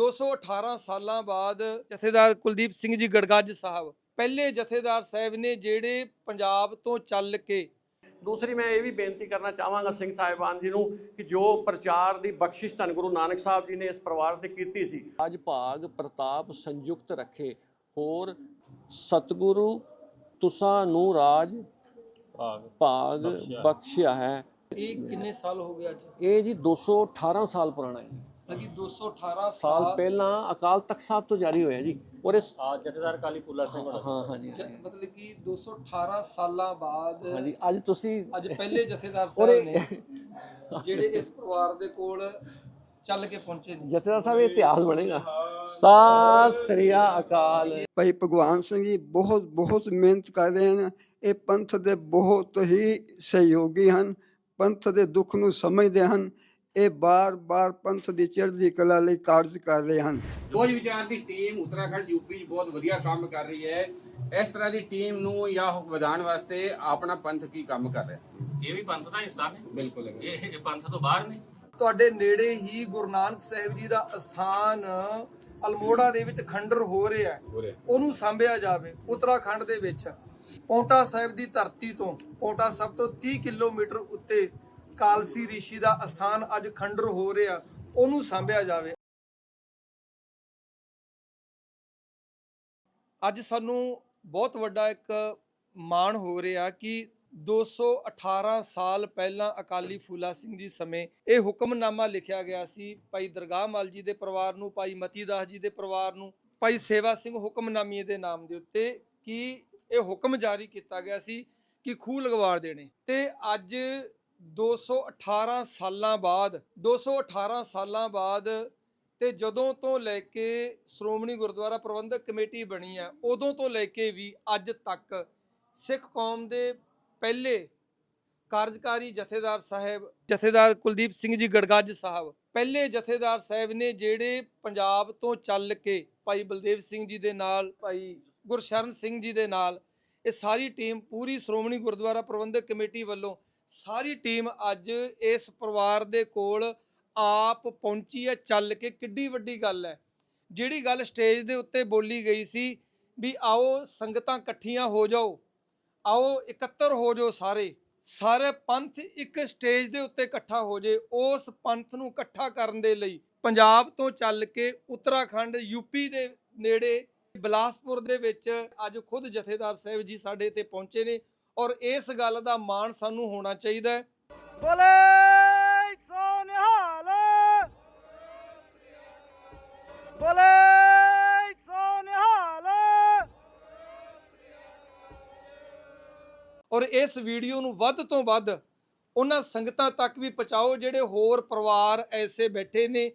218 ਸਾਲਾਂ ਬਾਅਦ ਜਥੇਦਾਰ ਕੁਲਦੀਪ ਸਿੰਘ ਜੀ ਗੜਗੱਜ ਸਾਹਿਬ ਪਹਿਲੇ ਜਥੇਦਾਰ ਸਾਹਿਬ ਨੇ ਜਿਹੜੇ ਪੰਜਾਬ ਤੋਂ ਚੱਲ ਕੇ ਦੂਸਰੀ ਮੈਂ ਇਹ ਵੀ ਬੇਨਤੀ ਕਰਨਾ ਚਾਹਾਂਗਾ ਸਿੰਘ ਸਾਹਿਬਾਨ ਜੀ ਨੂੰ ਕਿ ਜੋ ਪ੍ਰਚਾਰ ਦੀ ਬਖਸ਼ਿਸ਼ ਧੰਨ ਗੁਰੂ ਨਾਨਕ ਸਾਹਿਬ ਜੀ ਨੇ ਇਸ ਪਰਿਵਾਰ ਤੇ ਕੀਤੀ ਸੀ। ਅੱਜ ਭਾਗ ਪ੍ਰਤਾਪ ਸੰਯੁਕਤ ਰੱਖੇ। ਹੋਰ ਸਤਿਗੁਰੂ ਤੁਸਾਂ ਨੂੰ ਰਾਜ ਭਾਗ ਬਖਸ਼ਿਆ। ਹੈ। ਇਹ ਕਿੰਨੇ ਸਾਲ ਹੋ ਗਏ ਅੱਜ? ਇਹ ਜੀ 218 ਸਾਲ ਪੁਰਾਣਾ ਹੈ। ਲਗੀ 218 ਸਾਲ ਸਾਲ ਪਹਿਲਾਂ ਅਕਾਲ ਤਖਤ ਸਾਹਿਬ ਤੋਂ ਜਾਰੀ ਹੋਇਆ ਜੀ। ਔਰ ਇਸ ਆ ਜਥੇਦਾਰ ਕਾਲੀ ਫੂਲਾ ਸਿੰਘ ਹਾਂ ਹਾਂਜੀ ਜ- ਮਤਲਬ ਕਿ 218 ਸਾਲਾਂ ਬਾਅਦ ਹਾਂਜੀ ਅੱਜ ਤੁਸੀਂ ਅੱਜ ਪਹਿਲੇ ਜਥੇਦਾਰ ਸਾਹਿਬ ਨੇ ਜਿਹੜੇ ਇਸ ਪਰਿਵਾਰ ਦੇ ਕੋਲ ਚੱਲ ਕੇ ਪਹੁੰਚੇ ਨੇ। ਜਥੇਦਾਰ ਸਾਹਿਬ ਇਤਿਹਾਸ ਬਣੇਗਾ। ਸਤਿ ਸ੍ਰੀ ਅਕਾਲ। ਭਾਈ ਭਗਵਾਨ ਸਿੰਘ ਜੀ ਬਹੁਤ ਬਹੁਤ ਮਿਹਨਤ ਕਰ ਰਹੇ ਹਨ। ਇਹ ਪੰਥ ਦੇ ਬਹੁਤ ਹੀ ਸਹਿਯੋਗੀ ਹਨ। ਪੰਥ ਦੇ ਦੁੱਖ ਨੂੰ ਸਮਝਦੇ ਹਨ। ਇਹ ਬਾਰ-ਬਾਰ ਪੰਥ ਦੀ ਚੜ੍ਹਦੀ ਕਲਾ ਲਈ ਕਾਰਜ ਕਰ ਰਹੇ ਹਨ। ਦੋਜ ਵਿਚਾਰ ਦੀ ਟੀਮ ਉੱਤਰਾਖੰਡ ਯੂਪੀ 'ਚ ਬਹੁਤ ਵਧੀਆ ਕੰਮ ਕਰ ਰਹੀ ਹੈ। ਇਸ ਤਰ੍ਹਾਂ ਦੀ ਟੀਮ ਨੂੰ ਜਾਂ ਵਧਾਉਣ ਵਾਸਤੇ ਆਪਣਾ ਪੰਥ ਕੀ ਕੰਮ ਕਰ ਰਿਹਾ? ਇਹ ਵੀ ਪੰਥ ਦਾ ਹਿੱਸਾ ਨੇ। ਬਿਲਕੁਲ ਇਹ ਇਹ ਪੰਥ ਤੋਂ ਬਾਹਰ ਨੇ। ਤੁਹਾਡੇ ਨੇੜੇ ਹੀ ਗੁਰੂ ਨਾਨਕ ਸਾਹਿਬ ਜੀ ਦਾ ਅਸਥਾਨ ਅਲਮੋੜਾ ਦੇ ਵਿੱਚ ਖੰਡਰ ਹੋ ਰਿਹਾ ਹੈ। ਉਹਨੂੰ ਸਾਂਭਿਆ ਜਾਵੇ ਉੱਤਰਾਖੰਡ ਦੇ ਵਿੱਚ। ਪੌਂਟਾ ਸਾਹਿਬ ਦੀ ਧਰਤੀ ਤੋਂ ਪੌਂਟਾ ਸਾਹਿਬ ਤੋਂ 30 ਕਿਲੋਮੀਟਰ ਉੱਤੇ ਕਾਲਸੀ ਰਿਸ਼ੀ ਦਾ ਅਸਥਾਨ ਅੱਜ ਖੰਡਰ ਹੋ ਰਿਹਾ, ਉਹਨੂੰ ਸਾਂਭਿਆ ਜਾਵੇ। ਅੱਜ ਸਾਨੂੰ ਬਹੁਤ ਵੱਡਾ ਇੱਕ ਮਾਣ ਹੋ ਰਿਹਾ ਕਿ 218 ਸਾਲ ਪਹਿਲਾਂ ਅਕਾਲੀ ਫੂਲਾ ਸਿੰਘ ਜੀ ਸਮੇਂ ਇਹ ਹੁਕਮਨਾਮਾ ਲਿਖਿਆ ਗਿਆ ਸੀ, ਭਾਈ ਦਰਗਾਹ ਮਲ ਜੀ ਦੇ ਪਰਿਵਾਰ ਨੂੰ, ਭਾਈ ਮਤੀ ਦਾਸ ਜੀ ਦੇ ਪਰਿਵਾਰ ਨੂੰ, ਭਾਈ ਸੇਵਾ ਸਿੰਘ ਹੁਕਮਨਾਮੇ ਦੇ ਨਾਮ ਦੇ ਉੱਤੇ ਕਿ ਇਹ ਹੁਕਮ ਜਾਰੀ ਕੀਤਾ ਗਿਆ ਸੀ ਕਿ ਖੂਹ ਲਗਵਾ ਦੇਣੇ। ਤੇ ਅੱਜ 218 ਸਾਲਾਂ ਬਾਅਦ 218 ਸਾਲਾਂ ਬਾਅਦ ਤੇ ਜਦੋਂ ਤੋਂ ਲੈ ਕੇ ਸ਼੍ਰੋਮਣੀ ਗੁਰਦੁਆਰਾ ਪ੍ਰਬੰਧਕ ਕਮੇਟੀ ਬਣੀ ਹੈ, ਉਦੋਂ ਤੋਂ ਲੈ ਕੇ ਵੀ ਅੱਜ ਤੱਕ ਸਿੱਖ ਕੌਮ ਦੇ ਪਹਿਲੇ ਕਾਰਜਕਾਰੀ ਜਥੇਦਾਰ ਸਾਹਿਬ, ਜਥੇਦਾਰ ਕੁਲਦੀਪ ਸਿੰਘ ਜੀ ਗੜਗੱਜ ਸਾਹਿਬ, ਪਹਿਲੇ ਜਥੇਦਾਰ ਸਾਹਿਬ ਨੇ ਜਿਹੜੇ ਪੰਜਾਬ ਤੋਂ ਚੱਲ ਕੇ ਭਾਈ ਬਲਦੇਵ ਸਿੰਘ ਜੀ ਦੇ ਨਾਲ, ਭਾਈ ਗੁਰਸ਼ਰਨ ਸਿੰਘ ਜੀ ਦੇ ਨਾਲ, ਇਹ ਸਾਰੀ ਟੀਮ ਪੂਰੀ ਸ਼੍ਰੋਮਣੀ ਗੁਰਦੁਆਰਾ ਪ੍ਰਬੰਧਕ ਕਮੇਟੀ ਵੱਲੋਂ ਸਾਰੀ ਟੀਮ ਅੱਜ ਇਸ ਪਰਿਵਾਰ ਦੇ ਕੋਲ ਆਪ ਪਹੁੰਚੀ ਹੈ, ਚੱਲ ਕੇ। ਕਿੱਡੀ ਵੱਡੀ ਗੱਲ ਹੈ। ਜਿਹੜੀ ਗੱਲ ਸਟੇਜ ਦੇ ਉੱਤੇ ਬੋਲੀ ਗਈ ਸੀ ਵੀ ਆਓ, ਸੰਗਤਾਂ ਇਕੱਠੀਆਂ ਹੋ ਜਾਓ, ਆਓ, ਇਕੱਤਰ ਹੋ ਜਾਓ ਸਾਰੇ। ਸਾਰੇ ਪੰਥ ਇੱਕ ਸਟੇਜ ਦੇ ਉੱਤੇ ਇਕੱਠਾ ਹੋ ਜੇ, ਉਸ ਪੰਥ ਨੂੰ ਇਕੱਠਾ ਕਰਨ ਦੇ ਲਈ। ਪੰਜਾਬ ਤੋਂ ਚੱਲ ਕੇ ਉੱਤਰਾਖੰਡ ਯੂਪੀ ਦੇ ਨੇੜੇ, ਬਿਲਾਸਪੁਰ ਦੇ ਵਿੱਚ ਅੱਜ ਖੁਦ ਜਥੇਦਾਰ ਸਾਹਿਬ ਜੀ ਸਾਡੇ ਤੇ ਪਹੁੰਚੇ ਨੇ। ਔਰ ਇਸ ਗੱਲ ਦਾ ਮਾਣ ਸਾਨੂੰ ਹੋਣਾ ਚਾਹੀਦਾ ਹੈ। ਬੋਲੇ ਸੋ ਨਿਹਾਲ ਬੋਲੇ ਸੋ ਨਿਹਾਲ ਔਰ ਇਸ ਵੀਡੀਓ ਨੂੰ ਵੱਧ ਤੋਂ ਵੱਧ ਉਹਨਾਂ ਸੰਗਤਾਂ ਤੱਕ ਵੀ ਪਹੁੰਚਾਓ ਜਿਹੜੇ ਹੋਰ ਪਰਿਵਾਰ ਐਸੇ ਬੈਠੇ ਨੇ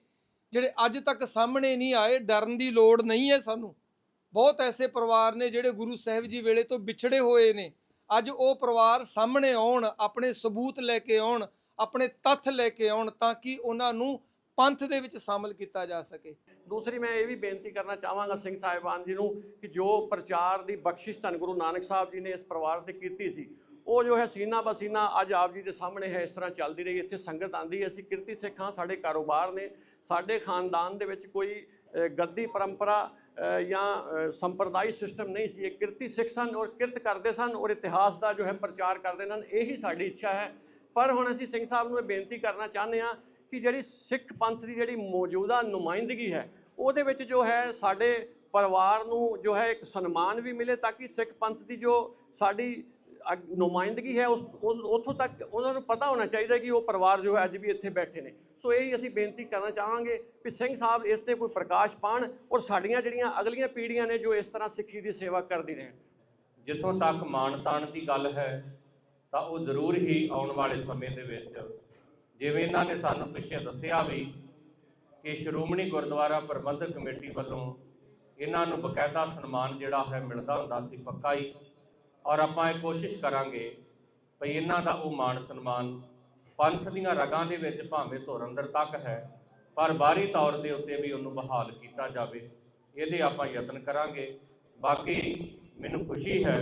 ਜਿਹੜੇ ਅੱਜ ਤੱਕ ਸਾਹਮਣੇ ਨਹੀਂ ਆਏ ਡਰਨ ਦੀ ਲੋੜ ਨਹੀਂ ਹੈ ਸਾਨੂੰ। ਬਹੁਤ ਐਸੇ ਪਰਿਵਾਰ ਨੇ ਜਿਹੜੇ ਗੁਰੂ ਸਾਹਿਬ ਜੀ ਵੇਲੇ ਤੋਂ ਵਿਛੜੇ ਹੋਏ ਨੇ। ਅੱਜ ਉਹ ਪਰਿਵਾਰ ਸਾਹਮਣੇ ਆਉਣ, ਆਪਣੇ ਸਬੂਤ ਲੈ ਕੇ ਆਉਣ, ਆਪਣੇ ਤੱਥ ਲੈ ਕੇ ਆਉਣ ਤਾਂ ਕਿ ਉਹਨਾਂ ਨੂੰ ਪੰਥ ਦੇ ਵਿੱਚ ਸ਼ਾਮਲ ਕੀਤਾ ਜਾ ਸਕੇ। ਦੂਸਰੀ ਮੈਂ ਇਹ ਵੀ ਬੇਨਤੀ ਕਰਨਾ ਚਾਹਾਂਗਾ ਸਿੰਘ ਸਾਹਿਬਾਨ ਜੀ ਨੂੰ ਕਿ ਜੋ ਪ੍ਰਚਾਰ ਦੀ ਬਖਸ਼ਿਸ਼ ਧੰਨ ਗੁਰੂ ਨਾਨਕ ਸਾਹਿਬ ਜੀ ਨੇ ਇਸ ਪਰਿਵਾਰ ਤੇ ਕੀਤੀ ਸੀ, ਉਹ ਜੋ ਹੈ ਸੀਨਾ ਬਸੀਨਾ ਅੱਜ ਆਪ ਜੀ ਦੇ ਸਾਹਮਣੇ ਹੈ, ਇਸ ਤਰ੍ਹਾਂ ਚੱਲਦੀ ਰਹੀ, ਇੱਥੇ ਸੰਗਤ ਆਂਦੀ ਹੈ, ਅਸੀਂ ਕਿਰਤੀ ਸਿੱਖਾਂ ਸਾਡੇ ਕਾਰੋਬਾਰ ਨੇ, ਸਾਡੇ ਖਾਨਦਾਨ ਦੇ ਵਿੱਚ ਕੋਈ ਗੱਦੀ ਪਰੰਪਰਾ ਜਾਂ ਸੰਪਰਦਾਇ ਸਿਸਟਮ ਨਹੀਂ ਸੀ, ਇਹ ਕਿਰਤੀ ਸਿੱਖ ਸਨ ਔਰ ਕਿਰਤ ਕਰਦੇ ਸਨ ਔਰ ਇਤਿਹਾਸ ਦਾ ਜੋ ਹੈ ਪ੍ਰਚਾਰ ਕਰਦੇ ਸਨ, ਇਹੀ ਸਾਡੀ ਇੱਛਾ ਹੈ। ਪਰ ਹੁਣ ਅਸੀਂ ਸਿੰਘ ਸਾਹਿਬ ਨੂੰ ਇਹ ਬੇਨਤੀ ਕਰਨਾ ਚਾਹੁੰਦੇ ਹਾਂ ਕਿ ਜਿਹੜੀ ਸਿੱਖ ਪੰਥ ਦੀ ਜਿਹੜੀ ਮੌਜੂਦਾ ਨੁਮਾਇੰਦਗੀ ਹੈ, ਉਹਦੇ ਵਿੱਚ ਜੋ ਹੈ ਸਾਡੇ ਪਰਿਵਾਰ ਨੂੰ ਜੋ ਹੈ ਇੱਕ ਸਨਮਾਨ ਵੀ ਮਿਲੇ ਤਾਂ ਕਿ ਸਿੱਖ ਪੰਥ ਦੀ ਜੋ ਸਾਡੀ ਨੁਮਾਇੰਦਗੀ ਹੈ, ਉਸ ਉਹ- ਉੱਥੋਂ ਤੱਕ ਉਹਨਾਂ ਨੂੰ ਪਤਾ ਹੋਣਾ ਚਾਹੀਦਾ ਕਿ ਉਹ ਪਰਿਵਾਰ ਜੋ ਹੈ ਅੱਜ ਵੀ ਇੱਥੇ ਬੈਠੇ ਨੇ। ਸੋ ਇਹ ਹੀ ਅਸੀਂ ਬੇਨਤੀ ਕਰਨਾ ਚਾਹਾਂਗੇ ਕਿ ਸਿੰਘ ਸਾਹਿਬ ਇਸ ਤੇ ਕੋਈ ਪ੍ਰਕਾਸ਼ ਪਾਣ ਔਰ ਸਾਡੀਆਂ ਜਿਹੜੀਆਂ ਅਗਲੀਆਂ ਪੀੜ੍ਹੀਆਂ ਨੇ ਜੋ ਇਸ ਤਰ੍ਹਾਂ ਸਿੱਖੀ ਦੀ ਸੇਵਾ ਕਰਦੀ ਰਹਿਣ। ਜਿੱਥੋਂ ਤੱਕ ਮਾਣ ਤਾਣ ਦੀ ਗੱਲ ਹੈ, ਤਾਂ ਉਹ ਜ਼ਰੂਰ ਹੀ ਆਉਣ ਵਾਲੇ ਸਮੇਂ ਦੇ ਵਿੱਚ ਜਿਵੇਂ ਇਹਨਾਂ ਨੇ ਸਾਨੂੰ ਪਿੱਛੇ ਦੱਸਿਆ ਵੀ ਕਿ ਸ਼੍ਰੋਮਣੀ ਗੁਰਦੁਆਰਾ ਪ੍ਰਬੰਧਕ ਕਮੇਟੀ ਵੱਲੋਂ ਇਹਨਾਂ ਨੂੰ ਬਕਾਇਦਾ ਸਨਮਾਨ ਜਿਹੜਾ ਹੈ ਮਿਲਦਾ ਹੁੰਦਾ ਸੀ ਪੱਕਾ ਹੀ। ਔਰ ਆਪਾਂ ਇਹ ਕੋਸ਼ਿਸ਼ ਕਰਾਂਗੇ ਭਈ ਇਹਨਾਂ ਦਾ ਉਹ ਮਾਣ ਸਨਮਾਨ ਪੰਥ ਦੀਆਂ ਰਗਾਂ ਦੇ ਵਿੱਚ ਭਾਵੇਂ ਧੁਰੰਦਰ ਤੱਕ ਹੈ, ਪਰ ਬਾਹਰੀ ਤੌਰ ਦੇ ਉੱਤੇ ਵੀ ਉਹਨੂੰ ਬਹਾਲ ਕੀਤਾ ਜਾਵੇ। ਇਹਦੇ ਆਪਾਂ ਯਤਨ ਕਰਾਂਗੇ। ਬਾਕੀ ਮੈਨੂੰ ਖੁਸ਼ੀ ਹੈ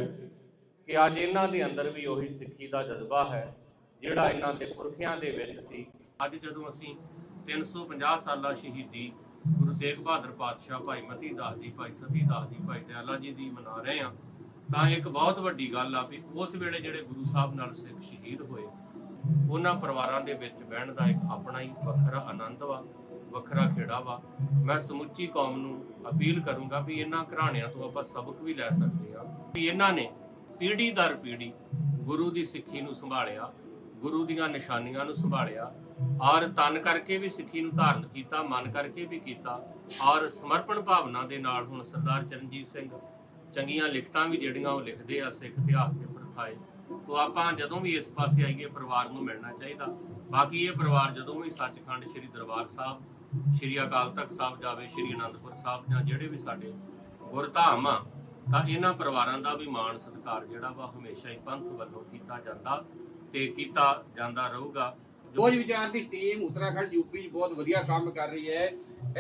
ਕਿ ਅੱਜ ਇਹਨਾਂ ਦੇ ਅੰਦਰ ਵੀ ਉਹੀ ਸਿੱਖੀ ਦਾ ਜਜ਼ਬਾ ਹੈ, ਜਿਹੜਾ ਇਹਨਾਂ ਦੇ ਪੁਰਖਿਆਂ ਦੇ ਵਿੱਚ ਸੀ। ਅੱਜ ਜਦੋਂ ਅਸੀਂ 350 ਸਾਲਾ ਸ਼ਹੀਦੀ ਗੁਰੂ ਤੇਗ ਬਹਾਦਰ ਪਾਤਸ਼ਾਹ ਭਾਈ ਮਤੀ ਦਾਸ ਜੀ ਭਾਈ ਸਤੀ ਦਾਸ ਜੀ ਭਾਈ ਦਿਆਲਾ ਜੀ ਦੀ ਮਨਾ ਰਹੇ ਹਾਂ ਤਾਂ ਇੱਕ ਬਹੁਤ ਵੱਡੀ ਗੱਲ ਆ ਵੀ ਉਸ ਵੇਲੇ ਜਿਹੜੇ ਗੁਰੂ ਸਾਹਿਬ ਨਾਲ ਸਿੱਖ ਸ਼ਹੀਦ ਹੋਏ, ਉਹਨਾਂ ਪਰਿਵਾਰਾਂ ਦੇ ਵਿੱਚ ਬਹਿਣ ਦਾ ਇੱਕ ਆਪਣਾ ਹੀ ਵੱਖਰਾ ਆਨੰਦ ਵਾ, ਵੱਖਰਾ ਖੇੜਾ ਵਾ। ਮੈਂ ਸਮੁੱਚੀ ਕੌਮ ਨੂੰ ਅਪੀਲ ਕਰੂੰਗਾ ਵੀ ਇਹਨਾਂ ਘਰਾਣਿਆਂ ਤੋਂ ਆਪਾਂ ਸਬਕ ਵੀ ਲੈ ਸਕਦੇ ਆ ਵੀ ਇਹਨਾਂ ਨੇ ਪੀੜ੍ਹੀ ਦਰ ਪੀੜ੍ਹੀ ਗੁਰੂ ਦੀ ਸਿੱਖੀ ਨੂੰ ਸੰਭਾਲਿਆ, ਗੁਰੂ ਦੀਆਂ ਨਿਸ਼ਾਨੀਆਂ ਨੂੰ ਸੰਭਾਲਿਆ, ਔਰ ਤਨ ਕਰਕੇ ਵੀ ਸਿੱਖੀ ਨੂੰ ਧਾਰਨ ਕੀਤਾ, ਮਨ ਕਰਕੇ ਵੀ ਕੀਤਾ, ਔਰ ਸਮਰਪਣ ਭਾਵਨਾ ਦੇ ਨਾਲ ਹੁਣ ਸਰਦਾਰ ਚਰਨਜੀਤ ਸਿੰਘ ਚੰਗੀਆਂ ਲਿਖਤਾਂ ਵੀ ਜਿਹੜੀਆਂ ਉਹ ਲਿਖਦੇ ਆ, ਸਿੱਖ ਇਤਿਹਾਸ ਦੇ ਪ੍ਰਥਾਏ ਤੋਂ ਆਪਾਂ ਜਦੋਂ ਵੀ ਇਸ ਪਾਸੇ ਆਈਏ, ਪਰਿਵਾਰ ਨੂੰ ਮਿਲਣਾ ਚਾਹੀਦਾ। ਬਾਕੀ ਇਹ ਪਰਿਵਾਰ ਜਦੋਂ ਵੀ ਸੱਚਖੰਡ ਸ੍ਰੀ ਦਰਬਾਰ ਸਾਹਿਬ, ਸ੍ਰੀ ਅਕਾਲ ਤਖਤ ਸਾਹਿਬ ਜਾਵੇ, ਸ੍ਰੀ ਅਨੰਦਪੁਰ ਸਾਹਿਬ ਜਾਂ ਜਿਹੜੇ ਵੀ ਸਾਡੇ ਗੁਰਧਾਮ ਆ, ਤਾਂ ਇਹਨਾਂ ਪਰਿਵਾਰਾਂ ਦਾ ਵੀ ਮਾਣ ਸਤਿਕਾਰ ਜਿਹੜਾ ਵਾ ਹਮੇਸ਼ਾ ਹੀ ਪੰਥ ਵੱਲੋਂ ਕੀਤਾ ਜਾਂਦਾ ਤੇ ਕੀਤਾ ਜਾਂਦਾ ਰਹੂਗਾ। ਬੋਝ ਵਿਚਾਰ ਦੀ ਟੀਮ ਉੱਤਰਾਖੰਡ ਯੂਪੀ 'ਚ ਬਹੁਤ ਵਧੀਆ ਕੰਮ ਕਰ ਰਹੀ ਹੈ।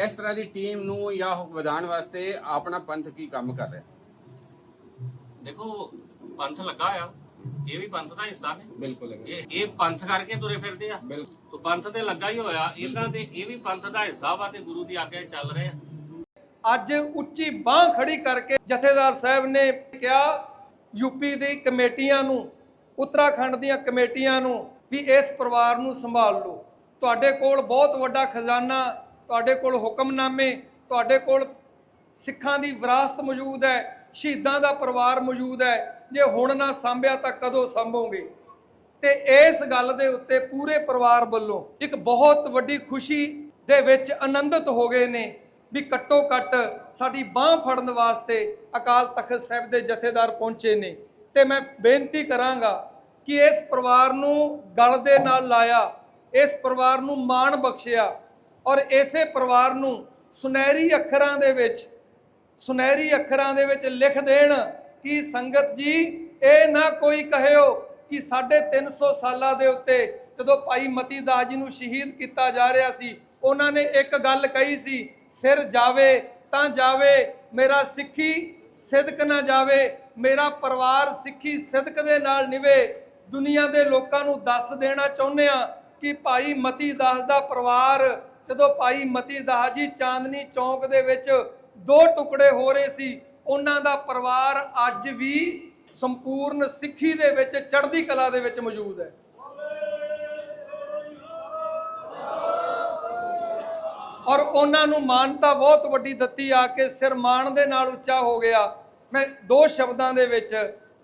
ਇਸ ਤਰ੍ਹਾਂ ਦੀ ਟੀਮ ਨੂੰ ਜਾਂ ਵਧਾਉਣ ਵਾਸਤੇ ਆਪਣਾ ਪੰਥ ਕੀ ਕੰਮ ਕਰ ਰਿਹਾ? ਦੇਖੋ ਪੰਥ ਲੱਗਾ ਆ। ਇਹ ਵੀ ਪੰਥ ਦਾ ਹਿੱਸਾ ਨੇ। ਬਿਲਕੁਲ ਇਹ ਇਹ ਪੰਥ ਕਰਕੇ ਤੁਰੇ ਫਿਰਦੇ ਆ। ਬਿਲਕੁਲ। ਤੋ ਪੰਥ ਤੇ ਲੱਗਾ ਹੀ ਹੋਇਆ। ਇਹਨਾਂ ਦੇ ਇਹ ਵੀ ਪੰਥ ਦਾ ਹਿੱਸਾ ਵਾ ਤੇ ਗੁਰੂ ਦੀ ਆਗਿਆ ਚੱਲ ਰਹੇ ਆ। ਅੱਜ ਉੱਚੀ ਬਾਹ ਖੜੀ ਕਰਕੇ ਜਥੇਦਾਰ ਸਾਹਿਬ ਨੇ ਕਿਹਾ ਯੂਪੀ ਦੀ ਕਮੇਟੀਆਂ ਨੂੰ ਉੱਤਰਾਖੰਡ ਦੀਆਂ ਕਮੇਟੀਆਂ ਨੂੰ ਵੀ ਇਸ ਪਰਿਵਾਰ ਨੂੰ ਸੰਭਾਲ ਲਓ। ਤੁਹਾਡੇ ਕੋਲ ਬਹੁਤ ਵੱਡਾ ਖਜ਼ਾਨਾ ਤੁਹਾਡੇ ਕੋਲ ਹੁਕਮਨਾਮੇ ਤੁਹਾਡੇ ਕੋਲ ਸਿੱਖਾਂ ਦੀ ਵਿਰਾਸਤ ਮੌਜੂਦ ਹੈ। ਸ਼ਹੀਦਾਂ ਦਾ ਪਰਿਵਾਰ ਮੌਜੂਦ ਹੈ। ਜੇ ਹੁਣ ਨਾ ਸੰਭਿਆ ਤਾਂ ਕਦੋਂ ਸੰਭੋਗੇ? ਤੇ ਇਸ ਗੱਲ ਦੇ ਉੱਤੇ ਪੂਰੇ ਪਰਿਵਾਰ ਵੱਲੋਂ ਇੱਕ ਬਹੁਤ ਵੱਡੀ ਖੁਸ਼ੀ ਦੇ ਵਿੱਚ ਆਨੰਦਿਤ ਹੋ ਗਏ ਨੇ ਵੀ ਘੱਟੋ ਘੱਟ ਸਾਡੀ ਬਾਹ ਫੜਨ ਵਾਸਤੇ ਅਕਾਲ ਤਖਤ ਸਾਹਿਬ ਦੇ ਜਥੇਦਾਰ ਪਹੁੰਚੇ ਨੇ। ਤੇ ਮੈਂ ਬੇਨਤੀ ਕਰਾਂਗਾ ਕਿ ਇਸ ਪਰਿਵਾਰ ਨੂੰ ਗਲ ਦੇ ਨਾਲ ਲਾਇਆ, ਇਸ ਪਰਿਵਾਰ ਨੂੰ ਮਾਣ ਬਖਸ਼ਿਆ ਔਰ ਇਸੇ ਪਰਿਵਾਰ ਨੂੰ ਸੁਨਹਿਰੀ ਅੱਖਰਾਂ ਦੇ ਵਿੱਚ ਸੁਨਹਿਰੀ ਅੱਖਰਾਂ ਦੇ ਵਿੱਚ ਲਿਖ ਦੇਣ ਕਿ ਸੰਗਤ ਜੀ, ਇਹ ਨਾ ਕੋਈ ਕਹਿਓ ਕਿ ਸਾਢੇ 300 ਸਾਲਾਂ ਦੇ ਉੱਤੇ ਜਦੋਂ ਭਾਈ ਮਤੀ ਦਾਸ ਜੀ ਨੂੰ ਸ਼ਹੀਦ ਕੀਤਾ ਜਾ ਰਿਹਾ ਸੀ, ਉਹਨਾਂ ਨੇ ਇੱਕ ਗੱਲ ਕਹੀ ਸੀ, ਸਿਰ ਜਾਵੇ ਤਾਂ ਜਾਵੇ, ਮੇਰਾ ਸਿੱਖੀ ਸਿਦਕ ਨਾ ਜਾਵੇ, ਮੇਰਾ ਪਰਿਵਾਰ ਸਿੱਖੀ ਸਿਦਕ ਦੇ ਨਾਲ ਨਿਵੇ। ਦੁਨੀਆ ਦੇ ਲੋਕਾਂ ਨੂੰ ਦੱਸ ਦੇਣਾ ਚਾਹੁੰਦੇ ਆ ਕਿ ਭਾਈ ਮਤੀ ਦਾਸ ਦਾ ਪਰਿਵਾਰ ਜਦੋਂ ਭਾਈ ਮਤੀ ਦਾਸ ਜੀ ਚਾਂਦਨੀ ਚੌਂਕ ਦੇ ਵਿੱਚ ਦੋ ਟੁਕੜੇ ਹੋ ਰਹੇ ਸੀ। ਉਹਨਾਂ ਦਾ ਪਰਿਵਾਰ ਅੱਜ ਵੀ ਸੰਪੂਰਨ ਸਿੱਖੀ ਦੇ ਵਿੱਚ, ਚੜ੍ਹਦੀ ਕਲਾ ਦੇ ਵਿੱਚ ਮੌਜੂਦ ਹੈ। ਔਰ ਉਹਨਾਂ ਨੂੰ ਮਾਨਤਾ ਬਹੁਤ ਵੱਡੀ ਦਿੱਤੀ ਆ ਕੇ ਸਿਰ ਮਾਣ ਦੇ ਨਾਲ ਉੱਚਾ ਹੋ ਗਿਆ। ਮੈਂ ਦੋ ਸ਼ਬਦਾਂ ਦੇ ਵਿੱਚ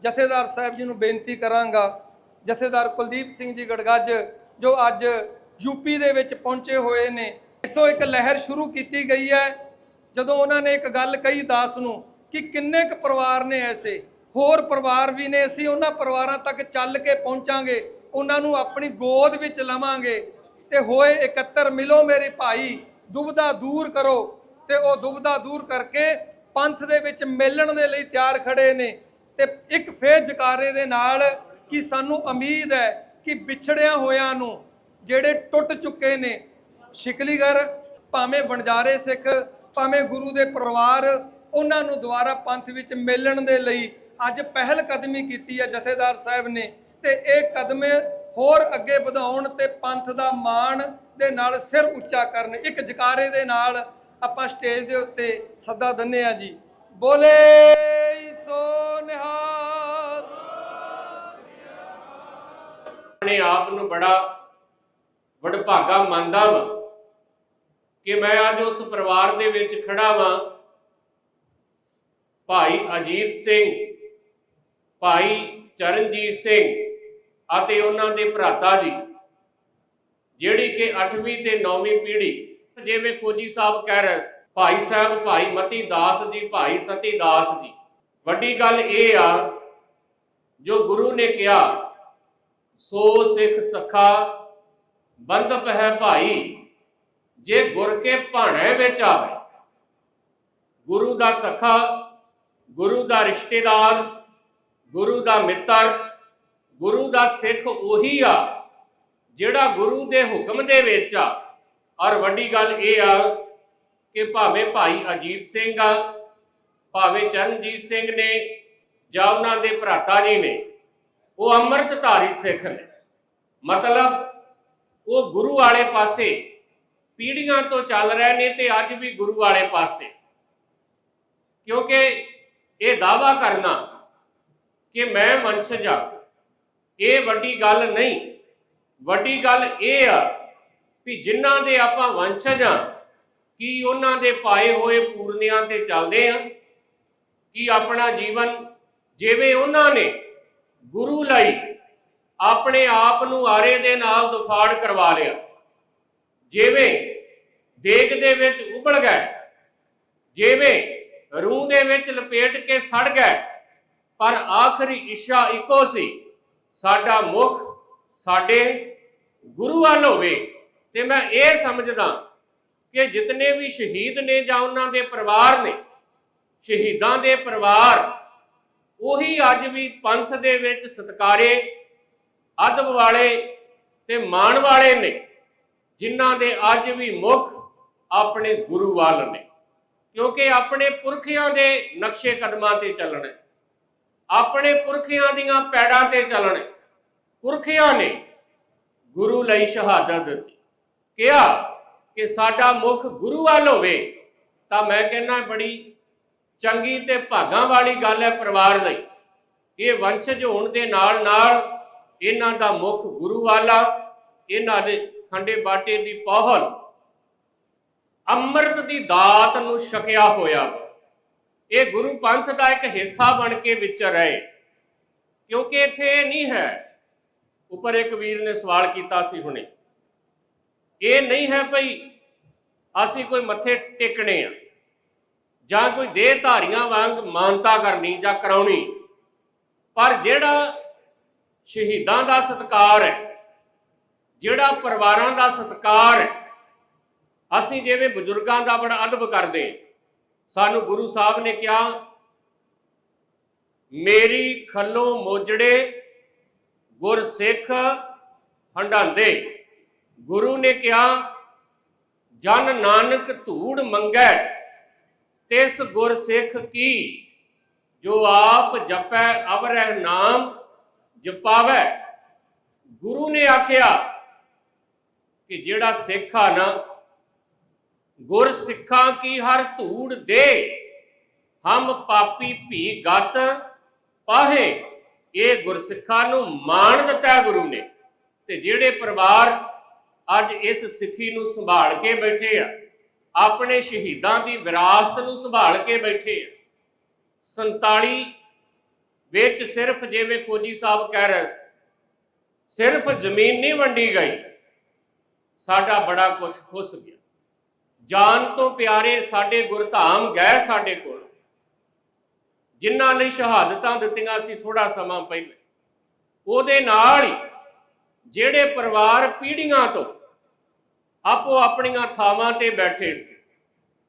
ਜਥੇਦਾਰ ਸਾਹਿਬ ਜੀ ਨੂੰ ਬੇਨਤੀ ਕਰਾਂਗਾ। ਜਥੇਦਾਰ ਕੁਲਦੀਪ ਸਿੰਘ ਜੀ ਗੜਗੱਜ, ਜੋ ਅੱਜ ਯੂਪੀ ਦੇ ਵਿੱਚ ਪਹੁੰਚੇ ਹੋਏ ਨੇ। ਇੱਥੋਂ ਇੱਕ ਲਹਿਰ ਸ਼ੁਰੂ ਕੀਤੀ ਗਈ ਹੈ। ਜਦੋਂ ਉਹਨਾਂ ਨੇ ਇੱਕ ਗੱਲ ਕਹੀ ਦਾਸ ਨੂੰ ਕਿ ਕਿੰਨੇ ਕੁ ਪਰਿਵਾਰ ਨੇ ਐਸੇ, ਹੋਰ ਪਰਿਵਾਰ ਵੀ ਨੇ, ਅਸੀਂ ਉਹਨਾਂ ਪਰਿਵਾਰਾਂ ਤੱਕ ਚੱਲ ਕੇ ਪਹੁੰਚਾਂਗੇ, ਉਹਨਾਂ ਨੂੰ ਆਪਣੀ ਗੋਦ ਵਿੱਚ ਲਵਾਂਗੇ ਤੇ ਹੋਏ ਇਕੱਤਰ ਮਿਲੋ ਮੇਰੇ ਭਾਈ ਦੁਬਦਾ ਦੂਰ ਕਰੋ ਤੇ ਉਹ ਦੁਬਦਾ ਦੂਰ ਕਰਕੇ ਪੰਥ ਦੇ ਵਿੱਚ ਮਿਲਣ ਦੇ ਲਈ ਤਿਆਰ ਖੜੇ ਨੇ ਤੇ ਇੱਕ ਫੇਰ ਜਕਾਰੇ ਦੇ ਨਾਲ ਕਿ ਸਾਨੂੰ ਉਮੀਦ ਹੈ ਕਿ ਵਿਛੜਿਆਂ ਹੋਇਆਂ ਨੂੰ ਜਿਹੜੇ ਟੁੱਟ ਚੁੱਕੇ ਨੇ, ਸ਼ਿਕਲੀਗਰ, ਭਾਵੇਂ ਵਣਜਾਰੇ ਸਿੱਖ ਭਾਵੇਂ ਗੁਰੂ ਦੇ ਪਰਿਵਾਰ ਉਹਨਾਂ ਨੂੰ ਦੁਆਰਾ ਪੰਥ ਵਿੱਚ ਮੇਲਣ ਦੇ ਲਈ ਅੱਜ ਪਹਿਲ ਕਦਮੀ ਕੀਤੀ ਹੈ ਜਥੇਦਾਰ ਸਾਹਿਬ ਨੇ, ਤੇ ਇਹ ਕਦਮ ਹੋਰ ਅੱਗੇ ਵਧਾਉਣ ਤੇ ਪੰਥ ਦਾ ਮਾਣ ਦੇ ਨਾਲ ਸਿਰ ਉੱਚਾ ਕਰਨ, ਇੱਕ ਜਕਾਰੇ ਦੇ ਨਾਲ ਆਪਾਂ ਸਟੇਜ ਦੇ ਉੱਤੇ ਸੱਦਾ ਦਿੰਨੇ ਆ ਜੀ। ਬੋਲੇ ਸੋ ਨਿਹਾਲ। ਆਪਣੇ ਆਪ ਨੂੰ ਬੜਾ ਵਡਭਾਗਾ ਮੰਨਦਾ ਵਾਂ। ਕਿ ਮੈਂ ਅੱਜ ਉਸ ਪਰਿਵਾਰ ਦੇ ਵਿੱਚ ਖੜਾ ਵਾਂ। ਭਾਈ ਅਜੀਤ ਸਿੰਘ, ਭਾਈ ਚਰਨਜੀਤ ਸਿੰਘ ਅਤੇ ਉਹਨਾਂ ਦੇ ਭਰਾਤਾ ਜੀ, ਜਿਹੜੀ ਕਿ 8ਵੀਂ ਤੇ 9ਵੀਂ ਪੀੜ੍ਹੀ, ਜਿਵੇਂ ਕੋਜੀ ਸਾਹਿਬ ਕਹਿ ਰਹੇ ਭਾਈ ਸਾਹਿਬ, ਭਾਈ ਮਤੀ ਦਾਸ ਜੀ, ਭਾਈ ਸਤੀ ਦਾਸ ਜੀ। ਵੱਡੀ ਗੱਲ ਇਹ ਆ, ਜੋ ਗੁਰੂ ਨੇ ਕਿਹਾ, ਸੋ ਸਿੱਖ ਸਖਾ ਬੰਦਪ ਹੈ ਭਾਈ। ਜੇ ਗੁਰ ਕੇ ਭਾਣੇ ਵਿੱਚ ਆਵੇ, ਗੁਰੂ ਦਾ ਸਖਾ, ਗੁਰੂ ਦਾ ਰਿਸ਼ਤੇਦਾਰ, ਗੁਰੂ ਦਾ ਮਿੱਤਰ, ਗੁਰੂ ਦਾ ਸਿੱਖ ਉਹੀ ਆ, ਜਿਹੜਾ ਗੁਰੂ ਦੇ ਹੁਕਮ ਦੇ ਵਿੱਚ ਆ। ਔਰ ਵੱਡੀ ਗੱਲ ਇਹ ਆ ਕਿ ਭਾਵੇਂ ਭਾਈ ਅਜੀਤ ਸਿੰਘ ਆ, ਭਾਵੇਂ ਚਰਨਜੀਤ ਸਿੰਘ ਨੇ ਜਾਂ ਉਹਨਾਂ ਦੇ ਭਰਾਤਾ ਜੀ ਨੇ, ਉਹ ਅੰਮ੍ਰਿਤਧਾਰੀ ਸਿੱਖ ਨੇ। ਮਤਲਬ ਉਹ ਗੁਰੂ ਵਾਲੇ ਪਾਸੇ ਪੀੜ੍ਹੀਆਂ ਤੋਂ ਚੱਲ ਰਹੇ ਨੇ ਤੇ ਅੱਜ ਵੀ ਗੁਰੂ ਵਾਲੇ ਪਾਸੇ। ਕਿਉਂਕਿ ਇਹ ਦਾਵਾ ਕਰਨਾ ਕਿ ਮੈਂ ਵੰਸ਼ਜ ਆ ਇਹ ਵੱਡੀ ਗੱਲ ਨਹੀਂ। ਵੱਡੀ ਗੱਲ ਇਹ ਆ ਵੀ ਜਿਨ੍ਹਾਂ ਦੇ ਆਪਾਂ ਵੰਸ਼ਜ ਆ ਕੀ ਉਹਨਾਂ ਦੇ ਪਾਏ ਹੋਏ ਪੂਰਨਿਆਂ ਤੇ ਚੱਲਦੇ ਆ ਕੀ ਆਪਣਾ ਜੀਵਨ ਜਿਵੇਂ ਉਹਨਾਂ ਨੇ ਗੁਰੂ ਲਈ ਆਪਣੇ ਆਪ ਨੂੰ ਆਰੇ ਦੇ ਨਾਲ ਦੁਫਾੜ ਕਰਵਾ ਲਿਆ। ਜਿਵੇਂ ਦੇਗ ਦੇ ਵਿੱਚ ਉਬਲ ਗਏ, ਜਿਵੇਂ ਰੂਹ ਦੇ ਵਿੱਚ ਲਪੇਟ ਕੇ ਸੜ ਗਏ, ਪਰ ਆਖਰੀ ਇੱਛਾ ਇੱਕੋ ਸੀ, ਸਾਡਾ ਮੁਖ ਸਾਡੇ ਗੁਰੂ ਵੱਲ ਹੋਵੇ। ਤੇ ਮੈਂ ਇਹ ਸਮਝਦਾ ਕਿ ਜਿਤਨੇ ਵੀ ਸ਼ਹੀਦ ਨੇ ਜਾਂ ਉਹਨਾਂ ਦੇ ਪਰਿਵਾਰ ਨੇ, ਸ਼ਹੀਦਾਂ ਦੇ ਪਰਿਵਾਰ, ਉਹੀ ਅੱਜ ਵੀ ਪੰਥ ਦੇ ਵਿੱਚ ਸਤਕਾਰੇ, ਅਦਬ ਵਾਲੇ ਤੇ ਮਾਣ ਵਾਲੇ ਨੇ। ਜਿਨ੍ਹਾਂ ਦੇ ਅੱਜ ਵੀ ਮੁਖ ਆਪਣੇ ਗੁਰੂ ਵੱਲ ਨੇ। ਕਿਉਂਕਿ ਆਪਣੇ ਪੁਰਖਿਆਂ ਦੇ ਨਕਸ਼ੇ ਕਦਮਾਂ ਤੇ ਚੱਲਣਾ ਆਪਣੇ ਪੁਰਖਿਆਂ ਦੀਆਂ ਪੈੜਾਂ ਤੇ ਚੱਲਣਾ ਪੁਰਖਿਆਂ ਨੇ ਗੁਰੂ ਲਈ ਸ਼ਹਾਦਤ ਦਿੱਤੀ। ਕਿਹਾ ਕਿ ਸਾਡਾ ਮੁਖ ਗੁਰੂ ਵੱਲ ਹੋਵੇ, ਤਾਂ ਮੈਂ ਕਹਿੰਦਾ ਬੜੀ ਚੰਗੀ ਤੇ ਭਾਗਾਂ ਵਾਲੀ ਗੱਲ ਹੈ ਪਰਿਵਾਰ ਲਈ। ਇਹ ਵੰਸ਼ਜ ਹੋਣ ਦੇ ਨਾਲ ਨਾਲ ਇਹਨਾਂ ਦਾ ਮੁਖ ਗੁਰੂ ਵਾਲਾ ਇਹਨਾਂ ਦੇ ਖੰਡੇ ਬਾਟੇ ਦੀ ਪਹੁਲ, ਅੰਮ੍ਰਿਤ ਦੀ ਦਾਤ ਨੂੰ ਛਕਿਆ ਹੋਇਆ ਇਹ ਗੁਰੂ ਪੰਥ ਦਾ ਇੱਕ ਹਿੱਸਾ ਬਣ ਕੇ ਵਿਚਰ ਰਹੇ। ਕਿਉਂਕਿ ਇੱਥੇ ਇਹ ਨਹੀਂ ਹੈ, ਉੱਪਰ ਇੱਕ ਵੀਰ ਨੇ ਸਵਾਲ ਕੀਤਾ ਸੀ ਹੁਣੇ। ਇਹ ਨਹੀਂ ਹੈ ਭਈ ਅਸੀਂ ਕੋਈ ਮੱਥੇ ਟੇਕਣੇ ਆ, ਜਾਂ ਕੋਈ ਦੇਹ ਧਾਰੀਆਂ ਵਾਂਗ ਮਾਨਤਾ ਕਰਨੀ ਜਾਂ ਕਰਾਉਣੀ। ਪਰ ਜਿਹੜਾ ਸ਼ਹੀਦਾਂ ਦਾ ਸਤਕਾਰ ਹੈ ਜਿਹੜਾ ਪਰਿਵਾਰਾਂ ਦਾ ਸਤਕਾਰ ਅਸੀਂ ਜਿਵੇਂ ਬਜ਼ੁਰਗਾਂ ਦਾ ਬੜਾ ਅਦਬ ਕਰਦੇ ਸਾਨੂੰ ਗੁਰੂ ਸਾਹਿਬ ਨੇ ਕਿਹਾ, ਮੇਰੀ ਖੱਲੋਂ ਮੋਜੜੇ ਗੁਰ ਸਿੱਖ ਹੰਡਾਂਦੇ ਗੁਰੂ ਨੇ ਕਿਹਾ, ਜਨ ਨਾਨਕ ਧੂੜ ਮੰਗੈ, ਤਿਸ ਗੁਰ ਸਿੱਖ ਕੀ, ਜੋ ਆਪ ਜਪੈ ਅਵਰਹਿ ਨਾਮ ਜਪਾਵੈ। ਗੁਰੂ ਨੇ ਆਖਿਆ ਕਿ ਜਿਹੜਾ ਸਿੱਖ ਆ ਨਾ, ਗੁਰ ਸਿੱਖਾਂ ਕੀ ਹਰ ਧੂੜ ਦੇ? ਹਮ ਪਾਪੀ ਭੀ ਗਤ ਪਾਹੇ। ਇਹ ਗੁਰਸਿੱਖਾਂ ਨੂੰ ਮਾਣ ਦਿੱਤਾ ਗੁਰੂ ਨੇ। ਤੇ ਜਿਹੜੇ ਪਰਿਵਾਰ ਅੱਜ ਇਸ ਸਿੱਖੀ ਨੂੰ ਸੰਭਾਲ ਕੇ ਬੈਠੇ ਆ, ਆਪਣੇ ਸ਼ਹੀਦਾਂ ਦੀ ਵਿਰਾਸਤ ਨੂੰ ਸੰਭਾਲ ਕੇ ਬੈਠੇ ਆ 47 ਵਿੱਚ ਸਿਰਫ ਜਿਵੇਂ ਕੋਜੀ ਸਾਹਿਬ ਕਹਿ ਰਹੇ ਸਿਰਫ ਜ਼ਮੀਨ ਨਹੀਂ ਵੰਡੀ ਗਈ। ਸਾਡਾ ਬੜਾ ਕੁਝ ਖੁੱਸ ਗਿਆ। ਜਾਨ ਤੋਂ ਪਿਆਰੇ ਸਾਡੇ ਗੁਰਧਾਮ ਗਏ ਸਾਡੇ ਕੋਲ। ਜਿਨ੍ਹਾਂ ਲਈ ਸ਼ਹਾਦਤਾਂ ਦਿੱਤੀਆਂ ਸੀ ਥੋੜਾ ਸਮਾਂ ਪਹਿਲੇ। ਉਹਦੇ ਨਾਲ ਹੀ ਜਿਹੜੇ ਪਰਿਵਾਰ ਪੀੜ੍ਹੀਆਂ ਤੋਂ ਆਪੋ ਆਪਣੀਆਂ ਥਾਵਾਂ ਤੇ ਬੈਠੇ ਸੀ,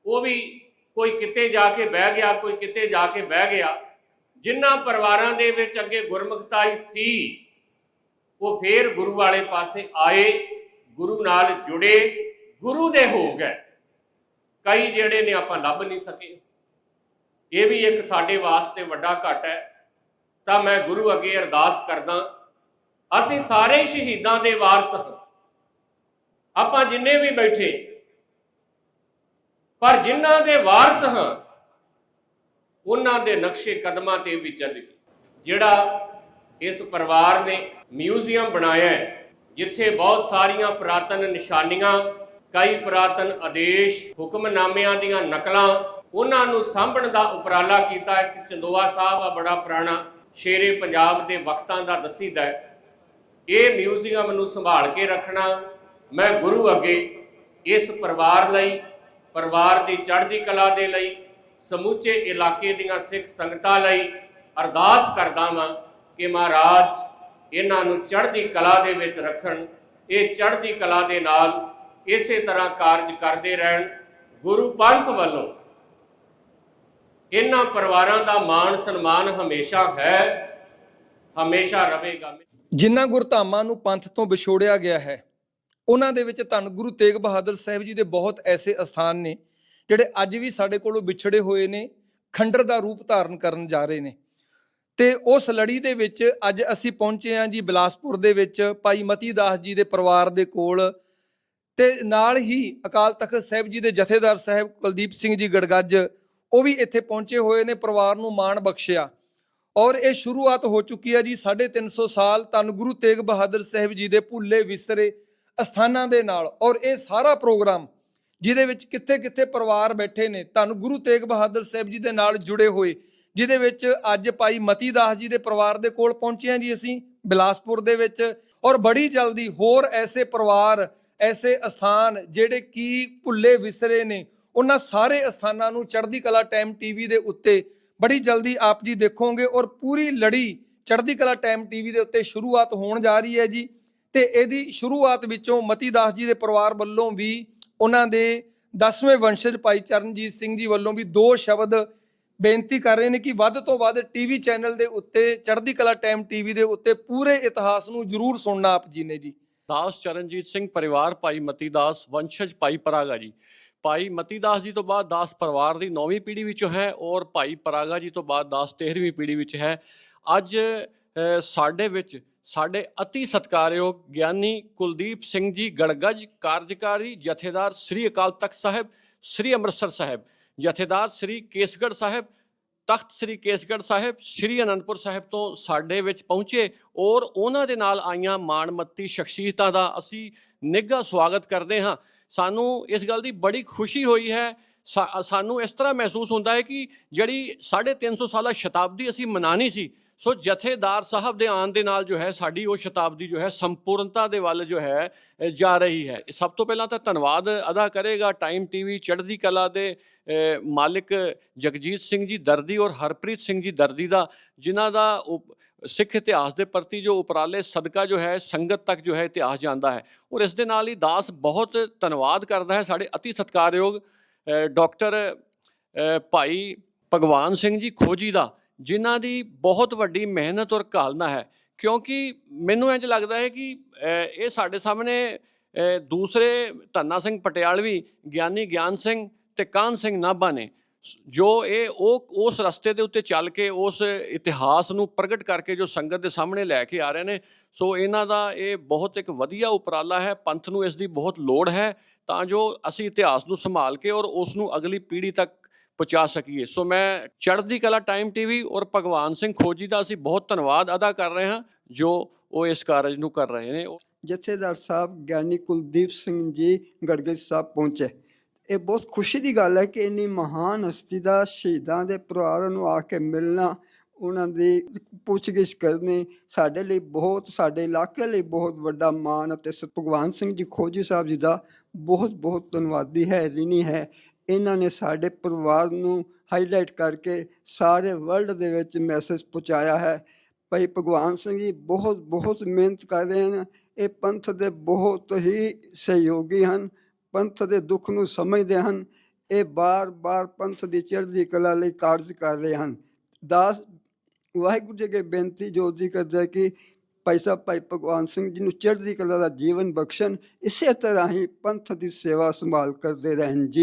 ਉਹ ਵੀ ਕੋਈ ਕਿਤੇ ਜਾ ਕੇ ਬਹਿ ਗਿਆ, ਕੋਈ ਕਿਤੇ ਜਾ ਕੇ ਬਹਿ ਗਿਆ। ਜਿਨ੍ਹਾਂ ਪਰਿਵਾਰਾਂ ਦੇ ਵਿੱਚ ਅੱਗੇ ਗੁਰਮੁਖਤਾਈ ਸੀ, ਉਹ ਫੇਰ ਗੁਰੂ ਵਾਲੇ ਪਾਸੇ ਆਏ। ਗੁਰੂ ਨਾਲ ਜੁੜੇ, ਗੁਰੂ ਦੇ ਹੋ। ਗਏ ਕਈ ਜਿਹੜੇ ਨੇ ਆਪਾਂ ਲੱਭ ਨਹੀਂ ਸਕੇ। ਇਹ ਵੀ ਇੱਕ ਸਾਡੇ ਵਾਸਤੇ ਵੱਡਾ ਘਟ ਹੈ। ਤਾਂ ਮੈਂ ਗੁਰੂ ਅੱਗੇ ਅਰਦਾਸ ਕਰਦਾ, ਅਸੀਂ ਸਾਰੇ ਸ਼ਹੀਦਾਂ ਦੇ ਵਾਰਸ ਹਾਂ। ਆਪਾਂ ਜਿੰਨੇ ਵੀ ਬੈਠੇ, ਪਰ ਜਿਨ੍ਹਾਂ ਦੇ ਵਾਰਸ ਹਾਂ, ਉਹਨਾਂ ਦੇ ਨਕਸ਼ੇ ਕਦਮਾਂ ਤੇ ਵੀ ਚੱਲ ਗਏ। ਜਿਹੜਾ ਇਸ ਪਰਿਵਾਰ ਨੇ ਮਿਊਜ਼ੀਅਮ ਬਣਾਇਆ ਹੈ ਜਿੱਥੇ ਬਹੁਤ ਸਾਰੀਆਂ ਪੁਰਾਤਨ ਨਿਸ਼ਾਨੀਆਂ, ਕਈ ਪੁਰਾਤਨ ਆਦੇਸ਼, ਹੁਕਮਨਾਮਿਆਂ ਦੀਆਂ ਨਕਲਾਂ, ਉਹਨਾਂ ਨੂੰ ਸਾਂਭਣ ਦਾ ਉਪਰਾਲਾ ਕੀਤਾ। ਹੈ ਕਿ ਚੰਦੋਆ ਸਾਹਿਬ ਆ, ਬੜਾ ਪੁਰਾਣਾ ਸ਼ੇਰੇ ਪੰਜਾਬ ਦੇ ਵਕਤਾਂ ਦਾ ਦਸੀਦਾ ਹੈ। ਇਹ ਮਿਊਜ਼ੀਅਮ ਨੂੰ ਸੰਭਾਲ ਕੇ ਰੱਖਣਾ ਮੈਂ ਗੁਰੂ ਅੱਗੇ, ਇਸ ਪਰਿਵਾਰ ਲਈ, ਪਰਿਵਾਰ ਦੀ ਚੜ੍ਹਦੀ ਕਲਾ ਦੇ ਲਈ, ਸਮੁੱਚੇ ਇਲਾਕੇ ਦੀਆਂ ਸਿੱਖ ਸੰਗਤਾਂ ਲਈ ਅਰਦਾਸ ਕਰਦਾ ਵਾਂ ਕਿ ਮਹਾਰਾਜ ਇਹਨਾਂ ਨੂੰ ਚੜ੍ਹਦੀ ਕਲਾ ਦੇ ਵਿੱਚ ਰੱਖਣ, ਇਹ ਚੜ੍ਹਦੀ ਕਲਾ ਦੇ ਨਾਲ ਇਸੇ ਤਰ੍ਹਾਂ ਕਾਰਜ ਕਰਦੇ ਰਹਿਣ ਗੁਰੂ ਪੰਥ ਵੱਲੋਂ। ਇਹਨਾਂ ਪਰਿਵਾਰਾਂ ਦਾ ਮਾਣ ਸਨਮਾਨ ਹਮੇਸ਼ਾ ਹੈ, ਹਮੇਸ਼ਾ ਰਹੇਗਾ। ਜਿਨ੍ਹਾਂ ਗੁਰਧਾਮਾਂ ਨੂੰ ਪੰਥ ਤੋਂ ਵਿਛੋੜਿਆ ਗਿਆ ਹੈ, ਉਹਨਾਂ ਦੇ ਵਿੱਚ ਧੰਨ ਗੁਰੂ ਤੇਗ ਬਹਾਦਰ ਸਾਹਿਬ ਜੀ ਦੇ ਬਹੁਤ ਐਸੇ ਅਸਥਾਨ ਨੇ, ਜਿਹੜੇ ਅੱਜ ਵੀ ਸਾਡੇ ਕੋਲੋਂ ਵਿਛੜੇ ਹੋਏ ਨੇ, ਖੰਡਰ ਦਾ ਰੂਪ ਧਾਰਨ ਕਰਨ ਜਾ ਰਹੇ ਨੇ। ਤੇ ਉਸ ਲੜੀ ਦੇ ਵਿੱਚ ਅੱਜ ਅਸੀਂ ਪਹੁੰਚੇ ਹਾਂ ਜੀ ਬਿਲਾਸਪੁਰ ਦੇ ਵਿੱਚ ਭਾਈ ਮਤੀ ਦਾਸ ਜੀ ਦੇ ਪਰਿਵਾਰ ਦੇ ਕੋਲ। ਤੇ ਨਾਲ ਹੀ ਅਕਾਲ ਤਖਤ ਸਾਹਿਬ ਜੀ ਦੇ ਜਥੇਦਾਰ ਸਾਹਿਬ ਕੁਲਦੀਪ ਸਿੰਘ ਜੀ ਗੜਗੱਜ, ਉਹ ਵੀ ਇੱਥੇ ਪਹੁੰਚੇ ਹੋਏ ਨੇ, ਪਰਿਵਾਰ ਨੂੰ ਮਾਣ ਬਖਸ਼ਿਆ। ਔਰ ਇਹ ਸ਼ੁਰੂਆਤ ਹੋ ਚੁੱਕੀ ਹੈ ਜੀ 350 ਸਾਲ ਧੰਨ ਗੁਰੂ ਤੇਗ ਬਹਾਦਰ ਸਾਹਿਬ ਜੀ ਦੇ ਭੁੱਲੇ ਵਿਸਰੇ ਅਸਥਾਨਾਂ ਦੇ ਨਾਲ। ਔਰ ਇਹ ਸਾਰਾ ਪ੍ਰੋਗਰਾਮ ਜਿਹਦੇ ਵਿੱਚ ਕਿੱਥੇ-ਕਿੱਥੇ ਪਰਿਵਾਰ ਬੈਠੇ ਨੇ, ਧੰਨ ਗੁਰੂ ਤੇਗ ਬਹਾਦਰ ਸਾਹਿਬ ਜੀ ਦੇ ਨਾਲ ਜੁੜੇ ਹੋਏ ਜਿਹਦੇ ਵਿੱਚ ਅੱਜ ਭਾਈ ਮਤੀ ਦਾਸ ਜੀ ਦੇ ਪਰਿਵਾਰ ਦੇ ਕੋਲ ਪਹੁੰਚੇ ਹਾਂ ਜੀ ਅਸੀਂ, ਬਿਲਾਸਪੁਰ ਦੇ ਵਿੱਚ। ਔਰ ਬੜੀ ਜਲਦੀ ਹੋਰ ਐਸੇ ਪਰਿਵਾਰ, ਐਸੇ ਅਸਥਾਨ ਜਿਹੜੇ ਕੀ ਭੁੱਲੇ ਵਿਸਰੇ ਨੇ, ਉਹਨਾਂ ਸਾਰੇ ਅਸਥਾਨਾਂ ਨੂੰ ਚੜ੍ਹਦੀ ਕਲਾ ਟਾਈਮ ਟੀਵੀ ਦੇ ਉੱਤੇ ਬੜੀ ਜਲਦੀ ਆਪ ਜੀ ਦੇਖੋਗੇ ਔਰ ਪੂਰੀ ਲੜੀ ਚੜ੍ਹਦੀ ਕਲਾ ਟਾਈਮ ਟੀਵੀ ਦੇ ਉੱਤੇ ਸ਼ੁਰੂਆਤ ਹੋਣ ਜਾ ਰਹੀ ਹੈ ਜੀ। ਤੇ ਇਹਦੀ ਸ਼ੁਰੂਆਤ ਵਿੱਚੋਂ ਮਤੀ ਦਾਸ ਜੀ ਦੇ ਪਰਿਵਾਰ ਵੱਲੋਂ ਵੀ ਉਹਨਾਂ ਦੇ 10ਵੇਂ ਵੰਸ਼ਜ ਭਾਈ ਚਰਨਜੀਤ ਸਿੰਘ ਜੀ ਵੱਲੋਂ ਵੀ ਦੋ ਸ਼ਬਦ ਬੇਨਤੀ ਕਰ ਰਹੇ ਨੇ ਕਿ ਵੱਧ ਤੋਂ ਵੱਧ ਟੀਵੀ ਚੈਨਲ ਦੇ ਉੱਤੇ, ਚੜ੍ਹਦੀ ਕਲਾ ਟਾਈਮ ਟੀਵੀ ਦੇ ਉੱਤੇ ਪੂਰੇ ਇਤਿਹਾਸ ਨੂੰ ਜ਼ਰੂਰ ਸੁਣਨਾ ਆਪ ਜੀ ਨੇ ਜੀ। ਦਾਸ ਚਰਨਜੀਤ ਸਿੰਘ ਪਰਿਵਾਰ, ਭਾਈ ਮਤੀ ਦਾਸ ਵੰਸ਼ਜ ਭਾਈ ਪਰਾਗਾ ਜੀ। ਭਾਈ ਮਤੀ ਦਾਸ ਜੀ ਤੋਂ ਬਾਅਦ ਦਾਸ ਪਰਿਵਾਰ ਦੀ ਨੌਵੀਂ ਪੀੜ੍ਹੀ ਵਿੱਚੋਂ ਹੈ ਔਰ ਭਾਈ ਪਰਾਗਾ ਜੀ ਤੋਂ ਬਾਅਦ ਦਾਸ 13ਵੀਂ ਪੀੜ੍ਹੀ ਵਿੱਚ ਹੈ। ਅੱਜ ਸਾਡੇ ਵਿੱਚ ਸਾਡੇ ਅਤੀ ਸਤਿਕਾਰਯੋਗ ਗਿਆਨੀ ਕੁਲਦੀਪ ਸਿੰਘ ਜੀ ਗੜਗਜ ਕਾਰਜਕਾਰੀ ਜਥੇਦਾਰ ਸ੍ਰੀ ਅਕਾਲ ਤਖਤ ਸਾਹਿਬ, ਸ੍ਰੀ ਅੰਮ੍ਰਿਤਸਰ ਸਾਹਿਬ। ਜਥੇਦਾਰ ਸ੍ਰੀ ਕੇਸਗੜ੍ਹ ਸਾਹਿਬ, ਤਖਤ ਸ੍ਰੀ ਕੇਸਗੜ੍ਹ ਸਾਹਿਬ, ਸ੍ਰੀ ਅਨੰਦਪੁਰ ਸਾਹਿਬ ਤੋਂ ਸਾਡੇ ਵਿੱਚ ਪਹੁੰਚੇ ਔਰ ਉਹਨਾਂ ਦੇ ਨਾਲ ਆਈਆਂ ਮਾਣਮੱਤੀ ਸ਼ਖਸੀਅਤਾਂ ਦਾ ਅਸੀਂ ਨਿੱਘਾ ਸਵਾਗਤ ਕਰਦੇ ਹਾਂ। ਸਾਨੂੰ ਇਸ ਗੱਲ ਦੀ ਬੜੀ ਖੁਸ਼ੀ ਹੋਈ ਹੈ। ਸਾ- ਸਾਨੂੰ ਇਸ ਤਰ੍ਹਾਂ ਮਹਿਸੂਸ ਹੁੰਦਾ ਹੈ ਕਿ ਜਿਹੜੀ 350 ਸਾਲਾ ਸ਼ਤਾਬਦੀ ਅਸੀਂ ਮਨਾਣੀ ਸੀ ਸੋ ਜਥੇਦਾਰ ਸਾਹਿਬ ਦੇ ਆਉਣ ਦੇ ਨਾਲ ਜੋ ਹੈ, ਸਾਡੀ ਉਹ ਸ਼ਤਾਬਦੀ ਜੋ ਹੈ, ਸੰਪੂਰਨਤਾ ਦੇ ਵੱਲ ਜੋ ਹੈ ਜਾ ਰਹੀ ਹੈ। ਸਭ ਤੋਂ ਪਹਿਲਾਂ ਤਾਂ ਧੰਨਵਾਦ ਅਦਾ ਕਰੇਗਾ ਟਾਈਮ ਟੀਵੀ ਚੜ੍ਹਦੀ ਕਲਾ ਦੇ ਮਾਲਕ ਜਗਜੀਤ ਸਿੰਘ ਜੀ ਦਰਦੀ ਔਰ ਹਰਪ੍ਰੀਤ ਸਿੰਘ ਜੀ ਦਰਦੀ ਦਾ, ਜਿਨ੍ਹਾਂ ਦਾ ਉਪ- ਸਿੱਖ ਇਤਿਹਾਸ ਦੇ ਪ੍ਰਤੀ ਜੋ ਉਪਰਾਲੇ ਸਦਕਾ ਜੋ ਹੈ, ਸੰਗਤ ਤੱਕ ਜੋ ਹੈ, ਇਤਿਹਾਸ ਜਾਂਦਾ ਹੈ। ਔਰ ਇਸ ਦੇ ਨਾਲ ਹੀ ਦਾਸ ਬਹੁਤ ਧੰਨਵਾਦ ਕਰਦਾ ਹੈ, ਸਾਡੇ ਅਤੀ ਸਤਿਕਾਰਯੋਗ ਡਾਕਟਰ ਭਾਈ ਭਗਵਾਨ ਸਿੰਘ ਜੀ ਖੋਜੀ ਦਾ। ਜਿਨ੍ਹਾਂ ਦੀ ਬਹੁਤ ਵੱਡੀ ਮਿਹਨਤ ਔਰ ਕਾਲਨਾ ਹੈ। ਕਿਉਂਕਿ ਮੈਨੂੰ ਇੰਜ ਲੱਗਦਾ ਹੈ ਕਿ ਇਹ ਸਾਡੇ ਸਾਹਮਣੇ ਦੂਸਰੇ ਧੰਨਾ ਸਿੰਘ ਪਟਿਆਲਵੀ, ਗਿਆਨੀ ਗਿਆਨ ਸਿੰਘ ਤੇ ਕਾਨ ਸਿੰਘ ਨਾਭਾ ਨੇ ਸ- ਜੋ ਇਹ, ਉਹ, ਉਸ ਰਸਤੇ ਦੇ ਉੱਤੇ ਚੱਲ ਕੇ ਉਸ ਇਤਿਹਾਸ ਨੂੰ ਪ੍ਰਗਟ ਕਰਕੇ ਜੋ ਸੰਗਤ ਦੇ ਸਾਹਮਣੇ ਲੈ ਕੇ ਆ ਰਹੇ ਨੇ, ਸੋ ਇਹਨਾਂ ਦਾ ਇਹ ਬਹੁਤ ਇੱਕ ਵਧੀਆ ਉਪਰਾਲਾ ਹੈ, ਪੰਥ ਨੂੰ ਇਸ ਦੀ ਬਹੁਤ ਲੋੜ ਹੈ, ਤਾਂ ਜੋ ਅਸੀਂ ਇਤਿਹਾਸ ਨੂੰ ਸੰਭਾਲ ਕੇ ਔਰ ਉਸ ਨੂੰ ਅਗਲੀ ਪੀੜ੍ਹੀ ਤੱਕ ਪਹੁੰਚਾ ਸਕੀਏ। ਸੋ ਮੈਂ ਚੜ੍ਹਦੀ ਕਲਾ ਟਾਈਮ ਟੀਵੀ ਔਰ ਭਗਵਾਨ ਸਿੰਘ ਖੋਜੀ ਦਾ ਅਸੀਂ ਬਹੁਤ ਧੰਨਵਾਦ ਅਦਾ ਕਰ ਰਹੇ ਹਾਂ, ਜੋ ਉਹ ਇਸ ਕਾਰਜ ਨੂੰ ਕਰ ਰਹੇ ਨੇ। ਜਥੇਦਾਰ ਸਾਹਿਬ ਗਿਆਨੀ ਕੁਲਦੀਪ ਸਿੰਘ ਜੀ ਗੜਗੜ ਸਾਹਿਬ ਪਹੁੰਚੇ। ਇਹ ਬਹੁਤ ਖੁਸ਼ੀ ਦੀ ਗੱਲ ਹੈ ਕਿ ਇੰਨੀ ਮਹਾਨ ਹਸਤੀ ਦਾ ਸ਼ਹੀਦਾਂ ਦੇ ਪਰਿਵਾਰਾਂ ਨੂੰ ਆ ਕੇ ਮਿਲਣਾ, ਉਹਨਾਂ ਦੀ ਪੁੱਛਗਿੱਛ ਕਰਨੀ ਸਾਡੇ ਲਈ ਬਹੁਤ, ਸਾਡੇ ਇਲਾਕੇ ਲਈ ਬਹੁਤ ਵੱਡਾ ਮਾਣ ਅਤੇ ਸ- ਭਗਵਾਨ ਸਿੰਘ ਜੀ ਖੋਜੀ ਸਾਹਿਬ ਜੀ ਦਾ ਬਹੁਤ ਬਹੁਤ ਧੰਨਵਾਦੀ ਹੈ, ਰਿਣੀ ਹੈ। ਇਹਨਾਂ ਨੇ ਸਾਡੇ ਪਰਿਵਾਰ ਨੂੰ ਹਾਈਲਾਈਟ ਕਰਕੇ ਸਾਰੇ ਵਰਲਡ ਦੇ ਵਿੱਚ ਮੈਸੇਜ ਪਹੁੰਚਾਇਆ ਹੈ। ਭਾਈ ਭਗਵਾਨ ਸਿੰਘ ਜੀ, ਬਹੁਤ ਬਹੁਤ ਮਿਹਨਤ ਕਰ ਰਹੇ ਹਨ। ਇਹ ਪੰਥ ਦੇ ਬਹੁਤ ਹੀ ਸਹਿਯੋਗੀ ਹਨ, ਪੰਥ ਦੇ ਦੁੱਖ ਨੂੰ ਸਮਝਦੇ ਹਨ। ਇਹ ਬਾਰ-ਬਾਰ ਪੰਥ ਦੀ ਚੜ੍ਹਦੀ ਕਲਾ ਲਈ ਕਾਰਜ ਕਰ ਰਹੇ ਹਨ। ਦਾਸ ਵਾਹਿਗੁਰੂ ਜੀ ਅੱਗੇ ਬੇਨਤੀ ਜੋਦੀ ਕਰਦਾ ਹੈ ਕਿ ਭਾਈ ਸਾਹਿਬ, ਭਾਈ ਭਗਵਾਨ ਸਿੰਘ ਜੀ ਨੂੰ ਚੜ੍ਹਦੀ ਕਲਾ ਦਾ ਜੀਵਨ ਬਖਸ਼ਣ, ਇਸੇ ਤਰ੍ਹਾਂ ਹੀ ਪੰਥ ਦੀ ਸੇਵਾ ਸੰਭਾਲ ਕਰਦੇ ਰਹਿਣ ਜੀ।